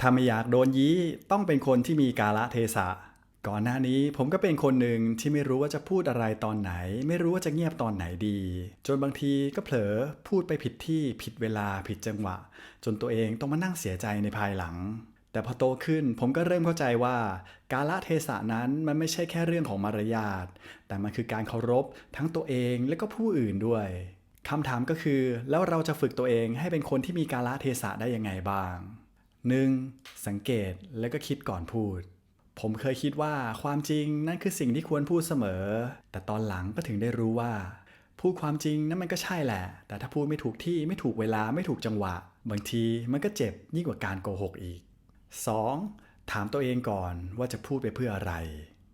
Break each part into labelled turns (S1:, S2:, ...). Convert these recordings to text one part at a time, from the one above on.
S1: ถ้าไม่อยากโดนยี้ต้องเป็นคนที่มีกาละเทศะ ก่อนหน้านี้ผมก็เป็นคนหนึ่งที่ไม่รู้ว่าจะพูดอะไรตอนไหน ไม่รู้ว่าจะเงียบตอนไหนดี จนบางทีก็เผลอพูดไปผิดที่ผิดเวลาผิดจังหวะ จนตัวเองต้องมานั่งเสียใจในภายหลัง แต่พอโตขึ้นผมก็เริ่มเข้าใจว่า กาละเทศะนั้นมันไม่ใช่แค่เรื่องของมารยาทแต่มันคือการเคารพทั้งตัวเองและก็ผู้อื่นด้วยคำถามก็คือ แล้วเราจะฝึกตัวเองให้เป็นคนที่มีกาละเทศะได้ยังไงบ้าง 1. สังเกตแล้วก็คิดก่อนพูด ผมเคยคิดว่าความจริงนั่นคือสิ่งที่ควรพูดเสมอ แต่ตอนหลังก็ถึงได้รู้ว่า พูดความจริงนั่นมันก็ใช่แหละ แต่ถ้าพูดไม่ถูกที่ไม่ถูกเวลาไม่ถูกจังหวะ บางทีมันก็เจ็บยิ่งกว่าการโกหกอีก 2. ถามตัวเองก่อนว่าจะพูดไปเพื่ออะไร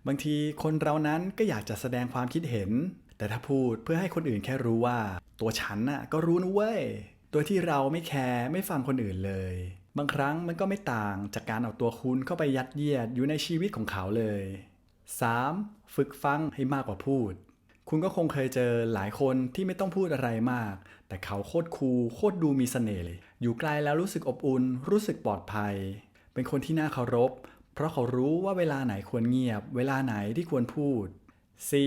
S1: บางทีคนเรานั้นก็อยากจะแสดงความคิดเห็น แต่ถ้าพูดเพื่อให้คนอื่นแค่รู้ว่า ตัวฉันน่ะก็รู้นะเว้ย โดยที่เราไม่แคร์ไม่ฟังคนอื่นเลย บางครั้งมันก็ไม่ต่างจากการเอาตัวคุณเข้าไปยัดเยียดอยู่ในชีวิตของเขาเลย 3. ฝึกฟังให้มากกว่าพูด คุณก็คงเคยเจอหลายคนที่ไม่ต้องพูดอะไรมาก แต่เขาโคตรคูลโคตรดูมีเสน่ห์เลย อยู่ไกลแล้วรู้สึกอบอุ่น รู้สึกปลอดภัย เป็นคนที่น่าเคารพ เพราะเขารู้ว่าเวลาไหนควรเงียบ เวลาไหนที่ควรพูด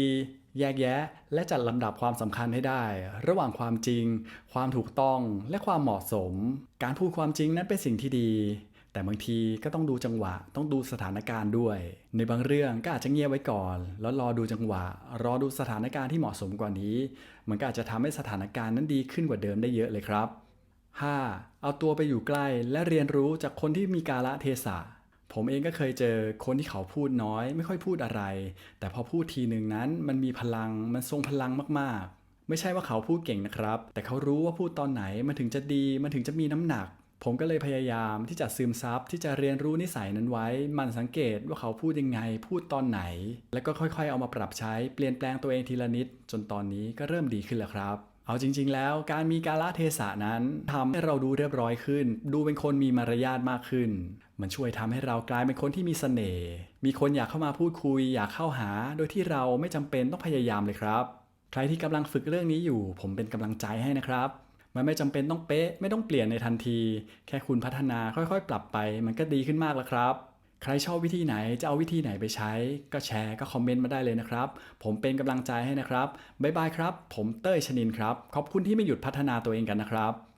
S1: 4. แยกแยะ และจัดลำดับความสำคัญให้ได้ ระหว่างความจริง ความถูกต้องและความเหมาะสม การพูดความจริงนั้นเป็นสิ่งที่ดี แต่บางทีก็ต้องดูจังหวะ ต้องดูสถานการณ์ด้วย ในบางเรื่องก็อาจจะเงียบไว้ก่อน แล้วรอดูจังหวะ รอดูสถานการณ์ที่เหมาะสมกว่านี้ มันก็อาจจะทำให้สถานการณ์นั้นดีขึ้นกว่าเดิมได้เยอะเลยครับ 5. เอาตัวไปอยู่ใกล้และเรียนรู้จากคนที่มีกาละเทศะ ผมเองก็เคยเจอคนที่เขาพูดน้อย ไม่ค่อยพูดอะไร แต่พอพูดทีหนึ่งนั้นมันมีพลังมันทรงพลังมากๆ ไม่ใช่ว่าเขาพูดเก่งนะครับ แต่เขารู้ว่าพูดตอนไหนมันถึงจะดีมันถึงจะมีน้ำหนัก ผมก็เลยพยายามที่จะซึมซับที่จะเรียนรู้นิสัยนั้นไว้ มันสังเกตว่าเขาพูดยังไง พูดตอนไหน แล้วก็ค่อยๆ เอามาปรับใช้เปลี่ยนแปลงตัวเองทีละนิด จนตอนนี้ก็เริ่มดีขึ้นแล้วครับ เอาจริง ๆ แล้วการมีกาลเทศะนั้นทำให้เราดูเรียบร้อยขึ้น ดูเป็นคนมีมารยาทมากขึ้น มันช่วยทำให้เรากลายเป็นคนที่มีเสน่ห์มีคนอยากเข้ามาพูดคุย อยากเข้าหา โดยที่เราไม่จำเป็นต้องพยายามเลยครับ ใครที่กำลังฝึกเรื่องนี้อยู่ ผมเป็นกำลังใจให้นะครับมันไม่จำเป็นต้องเป๊ะ ไม่ต้องเปลี่ยนในทันที แค่คุณพัฒนาค่อยๆ ปรับไป มันก็ดีขึ้นมากแล้วครับ ใครชอบวิธีไหนจะเอาวิธีไหนไปใช้ ก็แชร์ก็คอมเมนต์มาได้เลยนะครับ ผมเป็นกำลังใจให้นะครับ บ๊ายบายครับ ผมเต้ยชนินครับ ขอบคุณที่ไม่หยุดพัฒนาตัวเองกันนะครับ